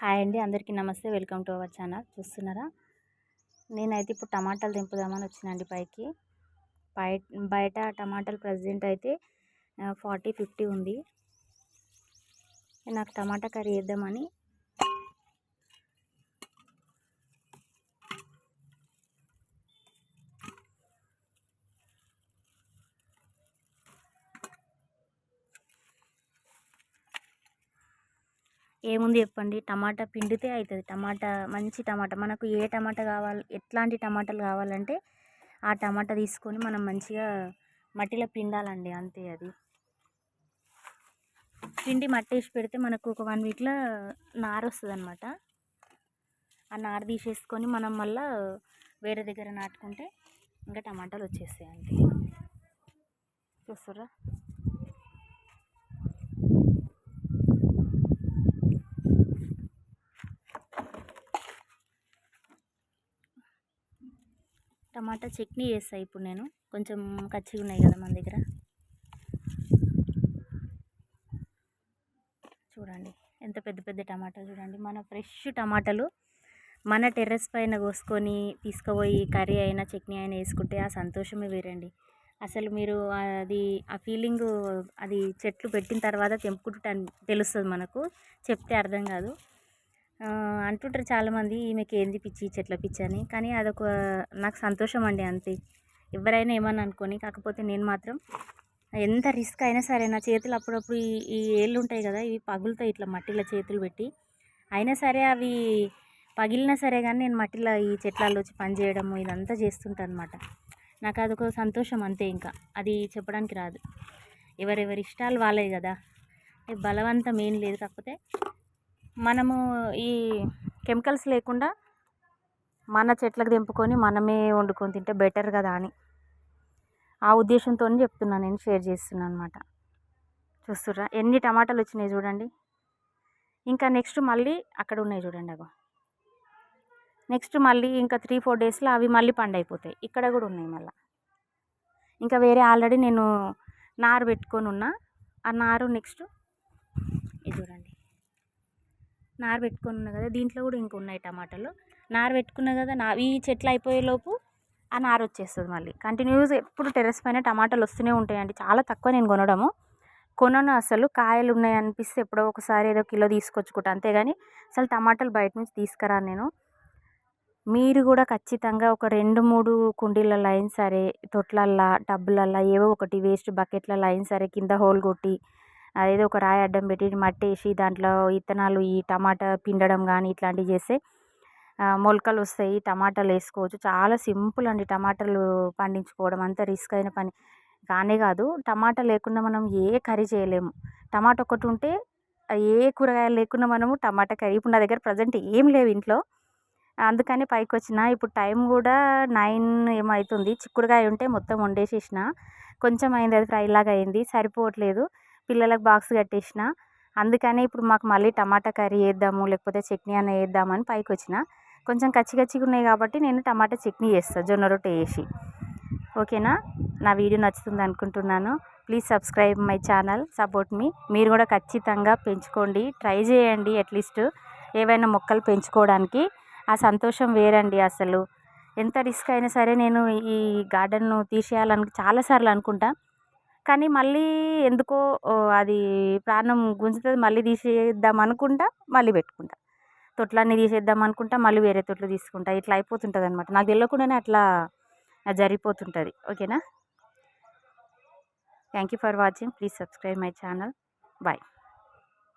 Hi అండి. అందరికీ నమస్తే. Welcome to our channel. చూస్తున్నారా? నేనైతే ఇప్పుడు టమాటాలు దింపుదామని వచ్చినండి పైకి. బయట బయట టమాటాలు ప్రజెంట్ అయితే ఫార్టీ ఫిఫ్టీ ఉంది. నాకు టమాటా కర్రీ వేద్దామని ఏముంది చెప్పండి? టమాటా పిండితే అవుతుంది టమాటా మంచి టమాటా. మనకు ఏ టమాటా కావాలి ఎట్లాంటి టమాటాలు కావాలంటే ఆ టమాటా తీసుకొని మనం మంచిగా మట్టిలో పిండాలండి. అంతే అది. పిండి మట్టి వేసి పెడితే మనకు ఒక వన్ వీక్లో నార వస్తుంది అనమాట ఆ నార తీసేసుకొని మనం మళ్ళీ వేరే దగ్గర నాటుకుంటే ఇంకా టమాటాలు వచ్చేస్తాయి అంతే. చూస్తారా? టమాటా చట్నీ చేస్తాను ఇప్పుడు నేను. కొంచెం కచ్చిగా ఉన్నాయి కదా మన దగ్గర. చూడండి ఎంత పెద్ద పెద్ద టమాటాలు చూడండి. మన ఫ్రెష్ టమాటాలు మన టెర్రస్ పైన కోసుకొని తీసుకుపోయి కర్రీ అయినా చట్నీ అయినా వేసుకుంటే ఆ సంతోషమే వేరండి. అసలు మీరు అది ఆ ఫీలింగ్ అది చెట్లు పెట్టిన తర్వాత తెంపుకుంటే తెలుస్తుంది మనకు. చెప్తే అర్థం కాదు. అంటుంటారు చాలామంది ఈమెకి ఏంది పిచ్చి చెట్ల పిచ్చి అని. కానీ అదొక నాకు సంతోషం అండి అంతే. ఎవరైనా ఏమని అనుకోని కాకపోతే నేను మాత్రం ఎంత రిస్క్ అయినా సరే నా చేతులు అప్పుడప్పుడు ఈ ఈ ఏళ్ళు ఉంటాయి కదా ఇవి పగులుతాయి ఇట్లా మట్టిలో చేతులు పెట్టి. అయినా సరే అవి పగిలినా సరే కానీ నేను మట్టిలో ఈ చెట్లలో వచ్చి పని చేయడము ఇదంతా చేస్తుంటాను అనమాట నాకు అదొక సంతోషం అంతే ఇంకా. అది చెప్పడానికి రాదు. ఎవరెవరి ఇష్టాలు వాళ్ళే కదా. బలవంతం ఏం లేదు. కాకపోతే మనము ఈ కెమికల్స్ లేకుండా మన చెట్లకు తెంపుకొని మనమే వండుకొని తింటే బెటర్ కదా అని. ఆ ఉద్దేశంతో చెప్తున్నాను నేను షేర్ చేస్తున్నాను అనమాట చూస్తుర్రా? ఎన్ని టమాటాలు వచ్చినాయి చూడండి. ఇంకా నెక్స్ట్ మళ్ళీ అక్కడ ఉన్నాయి చూడండి అగో. నెక్స్ట్ మళ్ళీ ఇంకా త్రీ ఫోర్ డేస్లో అవి మళ్ళీ పండైపోతాయి. ఇక్కడ కూడా ఉన్నాయి మళ్ళీ. ఇంకా వేరే ఆల్రెడీ నేను నారు పెట్టుకొని ఉన్నా. ఆ నారు నెక్స్ట్ ఇది చూడండి. నార పెట్టుకొని ఉన్నా కదా దీంట్లో కూడా ఇంకా ఉన్నాయి టమాటాలు. నార పెట్టుకున్నా కదా నా ఈ చెట్లు అయిపోయేలోపు ఆ నార వచ్చేస్తుంది మళ్ళీ. కంటిన్యూస్ ఎప్పుడు టెర్రస్ పైన టమాటాలు వస్తూనే ఉంటాయండి. చాలా తక్కువ నేను కొనడము. కొనను అసలు. కాయలు ఉన్నాయి అనిపిస్తే ఎప్పుడో ఒకసారి ఏదో కిలో తీసుకొచ్చుకుంటా. అంతేగాని అసలు టమాటాలు బయట నుంచి తీసుకురాను నేను. మీరు కూడా ఖచ్చితంగా ఒక రెండు మూడు కుండీలలో అయిన సరే తొట్లల్లో టబ్బులల్లో ఏవో ఒకటి వేస్ట్ బకెట్లలో అయిన సరే కింద హోల్ కొట్టి ఏదో ఒక రాయి అడ్డం పెట్టి మట్టి వేసి దాంట్లో విత్తనాలు ఈ టమాటా పిండడం కానీ ఇట్లాంటివి చేస్తే మొలకలు వస్తాయి టమాటాలు వేసుకోవచ్చు. చాలా సింపుల్ అండి టమాటాలు పండించుకోవడం. అంత రిస్క్ అయిన పని కానే కాదు. టమాటా లేకుండా మనం ఏ కర్రీ చేయలేము. టమాటా ఒకటి ఉంటే ఏ కూరగాయలు లేకుండా మనము టమాటా కర్రీ. ఇప్పుడు నా దగ్గర ప్రజెంట్ ఏం లేవు ఇంట్లో. అందుకని పైకి వచ్చిన. ఇప్పుడు టైం కూడా నైన్ ఏమవుతుంది చిక్కుడుకాయ ఉంటే మొత్తం వండేసేసిన. కొంచెం అయింది అది ఫ్రైలాగా అయింది. సరిపోవట్లేదు. పిల్లలకు బాక్స్ కట్టేసిన అందుకనే ఇప్పుడు మాకు మళ్ళీ టమాటా కర్రీ వేద్దాము లేకపోతే చట్నీ అన్న వేద్దామని పైకి వచ్చిన కొంచెం కచ్చి కచ్చిగా ఉన్నాయి కాబట్టి నేను టమాటా చట్నీ చేస్తాను జొన్న రొట్టె వేసి ఓకేనా? నా వీడియో నచ్చుతుంది అనుకుంటున్నాను. Please subscribe my channel support మీ మీరు కూడా ఖచ్చితంగా పెంచుకోండి ట్రై చేయండి అట్లీస్ట్ ఏవైనా మొక్కలు పెంచుకోవడానికి. ఆ సంతోషం వేరండి అసలు. ఎంత రిస్క్ అయినా సరే నేను ఈ గార్డెన్ను తీసేయాలని చాలాసార్లు అనుకుంటా. కానీ మళ్ళీ ఎందుకో అది ప్రాణం గుంజుతుంది మళ్ళీ తీసేద్దాం అనుకుంటా మళ్ళీ పెట్టుకుంటా. తొట్లన్నీ తీసేద్దాం అనుకుంటా మళ్ళీ వేరే తొట్లు తీసుకుంటా. ఇట్లా అయిపోతుంటుంది అనమాట నాకు తెలియకుండానే అట్లా జరిగిపోతుంటుంది. ఓకేనా? Thank you for watching please subscribe my channel bye